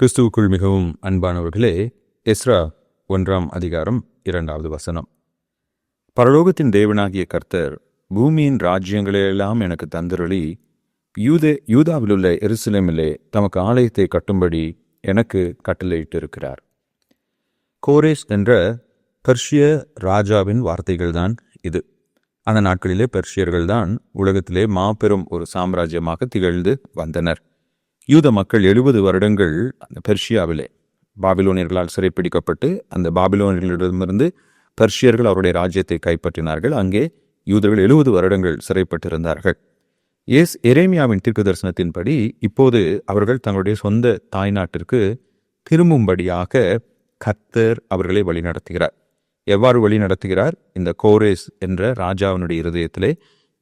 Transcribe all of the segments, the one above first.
கிறிஸ்துவுக்குள் மிகவும் அன்பானவர்களே எஸ்ரா ஒன்றாம் அதிகாரம் இரண்டாவது வசனம். பரலோகத்தின் தேவனாகிய கர்த்தர் பூமியின் ராஜ்யங்களையெல்லாம் எனக்கு தந்தருளி யூதே யூதாவிலுள்ள எருசலேமிலே தமக்கு ஆலயத்தை கட்டும்படி எனக்கு கட்டளையிட்டிருக்கிறார். கோரேஸ் என்ற பெர்ஷிய ராஜாவின் வார்த்தைகள்தான் இது. அந்த நாட்களிலே பெர்ஷியர்கள்தான் உலகத்திலே மாபெரும் ஒரு சாம்ராஜ்யமாக திகழ்ந்து வந்தனர். யூத மக்கள் எழுபது வருடங்கள் அந்த பெர்ஷியாவிலே பாபிலோனியர்களால் சிறைப்பிடிக்கப்பட்டு அந்த பாபிலோனியர்களிடமிருந்து பெர்ஷியர்கள் அவருடைய ராஜ்யத்தை கைப்பற்றினார்கள். அங்கே யூதர்கள் எழுபது வருடங்கள் சிறைப்பட்டிருந்தார்கள். எஸ் எரேமியாவின் தீர்க்க தரிசனத்தின்படி இப்போது அவர்கள் தங்களுடைய சொந்த தாய்நாட்டிற்கு திரும்பும்படியாக கத்தர் அவர்களை வழிநடத்துகிறார் எவ்வாறு வழி நடத்துகிறார்? இந்த கோரேஸ் என்ற ராஜாவினுடைய இருதயத்திலே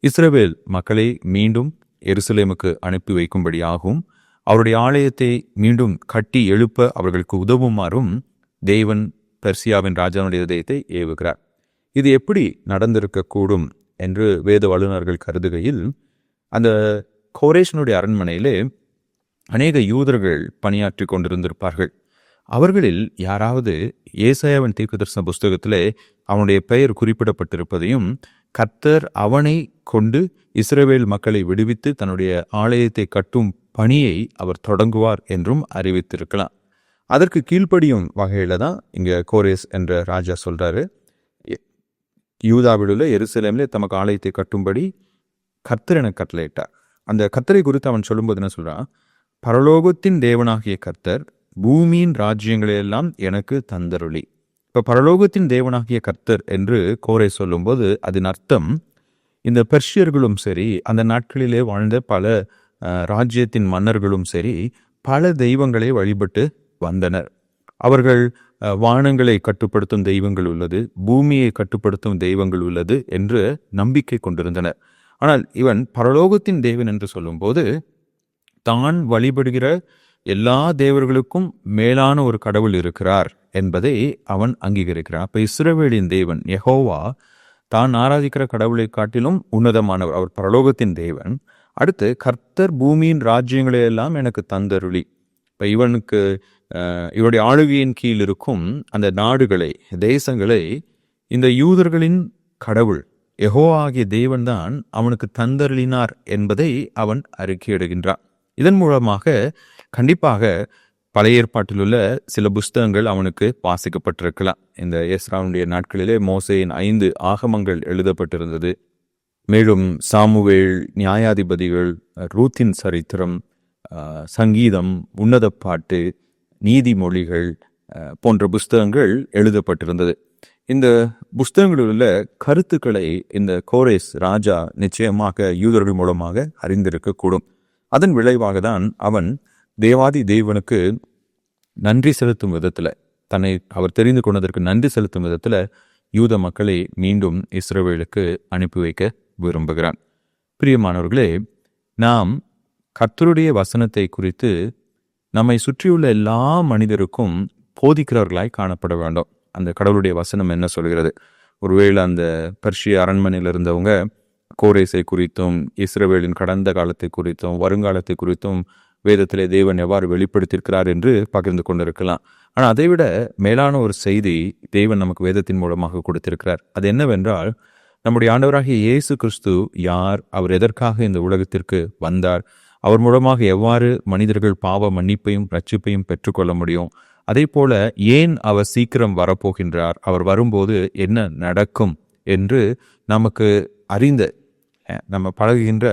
இஸ்ரேவேல் மக்களை மீண்டும் எருசலேமுக்கு அனுப்பி வைக்கும்படியாகவும் அவருடைய ஆலயத்தை மீண்டும் கட்டி எழுப்ப அவர்களுக்கு உதவுமாறும் தேவன் பெர்சியாவின் ராஜாவுடைய இதயத்தை ஏவுகிறார். இது எப்படி நடந்திருக்கக்கூடும் என்று வேத வல்லுநர்கள் கருதுகையில் அந்த கோரேஷனுடைய அரண்மனையிலே அநேக யூதர்கள் பணியாற்றி கொண்டிருந்திருப்பார்கள். அவர்களில் யாராவது ஏசாயாவின் தீர்க்கதரிசன புஸ்தகத்திலே அவனுடைய பெயர் குறிப்பிடப்பட்டிருப்பதையும் கர்த்தர் அவனை கொண்டு இஸ்ரேவேல் மக்களை விடுவித்து தன்னுடைய ஆலயத்தை கட்டும் பணியை அவர் தொடங்குவார் என்றும் அறிவித்திருக்கலாம். அதற்கு கீழ்ப்படியும் வகையில் தான் இங்கே கோரேஸ் என்ற ராஜா சொல்கிறாரு யூதாவிலுள்ள எருசலேமிலே தமக்கு ஆலயத்தை கட்டும்படி கர்த்தர் என கட்டளையிட்டார். அந்த கர்த்தரை குறித்து அவன் சொல்லும்போது என்ன சொல்கிறான் பரலோகத்தின் தேவனாகிய கர்த்தர் பூமியின் ராஜ்யங்களையெல்லாம் எனக்கு தந்தருளி. இப்போ பரலோகத்தின் தேவனாகிய கர்த்தர் என்று கோரை சொல்லும்போது அதன் அர்த்தம் இந்த பெர்ஷியர்களும் சரி அந்த நாட்களிலே வாழ்ந்த பல ராஜ்யத்தின் மன்னர்களும் சரி பல தெய்வங்களை வழிபட்டு வந்தனர். அவர்கள் வானங்களை கட்டுப்படுத்தும் தெய்வங்கள் உள்ளது பூமியை கட்டுப்படுத்தும் தெய்வங்கள் உள்ளது என்று நம்பிக்கை கொண்டிருந்தனர். ஆனால் இவன் பரலோகத்தின் தேவன் என்று சொல்லும்போது தான் வழிபடுகிற எல்லா தேவர்களுக்கும் மேலான ஒரு கடவுள் இருக்கிறார். என்பதை அவன் அங்கீகரிக்கிறான். அப்ப இஸ்ரவேலின் தேவன் யஹோவா தான் ஆராதிக்கிற கடவுளை காட்டிலும் உன்னதமானவர். அவர் பரலோகத்தின் தேவன். அடுத்து கர்த்தர் பூமியின் ராஜ்யங்களை எல்லாம் எனக்கு தந்தருளி. இப்போ இவனுக்கு இவருடைய ஆளுகையின் கீழ் இருக்கும் அந்த நாடுகளை தேசங்களை இந்த யூதர்களின் கடவுள் எஹோ ஆகிய தேவன்தான் அவனுக்கு தந்தருளினார் என்பதை அவன் அறிக்கையிடுகின்றான். இதன் மூலமாக கண்டிப்பாக பழைய ஏற்பாட்டில் உள்ள சில புஸ்தகங்கள் அவனுக்கு வாசிக்கப்பட்டிருக்கலாம். இந்த ஏஸ்ராவுடைய நாட்களிலே மோசையின் ஐந்து ஆகமங்கள் எழுதப்பட்டிருந்தது. மேலும் சாமுவேல் நியாயாதிபதிகள் ரூத்தின் சரித்திரம் சங்கீதம் உன்னத பாட்டு நீதிமொழிகள் போன்ற புஸ்தகங்கள் எழுதப்பட்டிருந்தது. இந்த புஸ்தகங்களில் உள்ள கருத்துக்களை இந்த கோரேஸ் ராஜா நிச்சயமாக யூதர்கள் மூலமாக அறிந்திருக்கக்கூடும். அதன் விளைவாக தான் அவன் தேவாதி தேவனுக்கு நன்றி செலுத்தும் விதத்தில் தன்னை அவர் தெரிந்து கொண்டதற்கு நன்றி செலுத்தும் விதத்தில் யூத மக்களை மீண்டும் இஸ்ரேவேலுக்கு அனுப்பி வைக்க விரும்புகிறான். பிரியமானவர்களே நாம் கர்த்தருடைய வசனத்தை குறித்து நம்மை சுற்றியுள்ள எல்லா மனிதருக்கும் போதிக்கிறவர்களாய் காணப்பட வேண்டும். அந்த கடவுளுடைய வசனம் என்ன சொல்கிறது? ஒருவேளை அந்த பர்ஷிய அரண்மனையில் இருந்தவங்க கோரேசை குறித்தும் இஸ்ரேவேலின் கடந்த காலத்தை குறித்தும் வருங்காலத்தை குறித்தும் வேதத்திலே தேவன் எவ்வாறு வெளிப்படுத்தியிருக்கிறார் என்று பகிர்ந்து கொண்டிருக்கலாம். ஆனால் அதைவிட மேலான ஒரு செய்தி தேவன் நமக்கு வேதத்தின் மூலமாக கொடுத்திருக்கிறார். அது என்னவென்றால் நம்முடைய ஆண்டவராகிய இயேசு கிறிஸ்து யார் அவர் எதற்காக இந்த உலகத்திற்கு வந்தார் அவர் மூலமாக எவ்வாறு மனிதர்கள் பாவ மன்னிப்பையும் ரட்சிப்பையும் பெற்றுக்கொள்ள முடியும் அதே போல ஏன் அவர் சீக்கிரம் வரப்போகின்றார் அவர் வரும்போது என்ன நடக்கும் என்று நமக்கு அறிந்த நம்ம பழகுகின்ற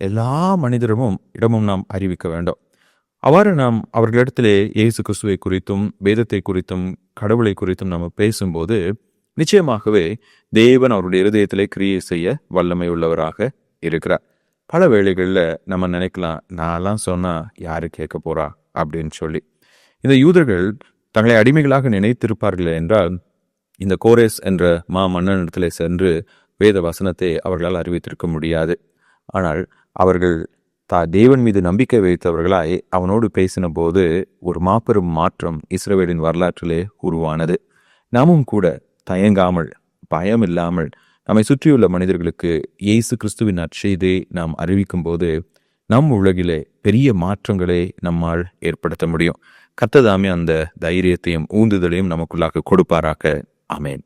எல்லா மனிதரும் இடமும் நாம் அறிவிக்க வேண்டும். அவ்வாறு நாம் அவர்களிடத்திலே இயேசு கிறிஸ்துவை குறித்தும் வேதத்தை குறித்தும் கடவுளை குறித்தும் நம்ம பேசும்போது நிச்சயமாகவே தேவன் அவருடைய இருதயத்திலே கிரியை செய்ய வல்லமை உள்ளவராக இருக்கிறார். பல வேளைகளில் நம்ம நினைக்கலாம் நான்லாம் சொன்னால் யாரு கேட்க போறா? அப்படின்னு சொல்லி. இந்த யூதர்கள் தங்களை அடிமைகளாக நினைத்திருப்பார்கள் என்றால் இந்த கோரேஸ் என்ற மா மன்னனிடத்திலே சென்று வேத வசனத்தை அவர்களால் அறிவித்திருக்க முடியாது. ஆனால் அவர்கள் தா தேவன் மீது நம்பிக்கை வைத்தவர்களாய் அவனோடு பேசின போது ஒரு மாபெரும் மாற்றம் இஸ்ரேலின் வரலாற்றிலே உருவானது. நாமும் கூட தயங்காமல் பயம் இல்லாமல் நம்மை சுற்றியுள்ள மனிதர்களுக்கு இயேசு கிறிஸ்துவின் நற்செய்தை நாம் அறிவிக்கும் போது நம் உலகிலே பெரிய மாற்றங்களை நம்மால் ஏற்படுத்த முடியும். கத்ததாமே அந்த தைரியத்தையும் ஊந்துதலையும் நமக்குள்ளாக கொடுப்பாராக. அமேன்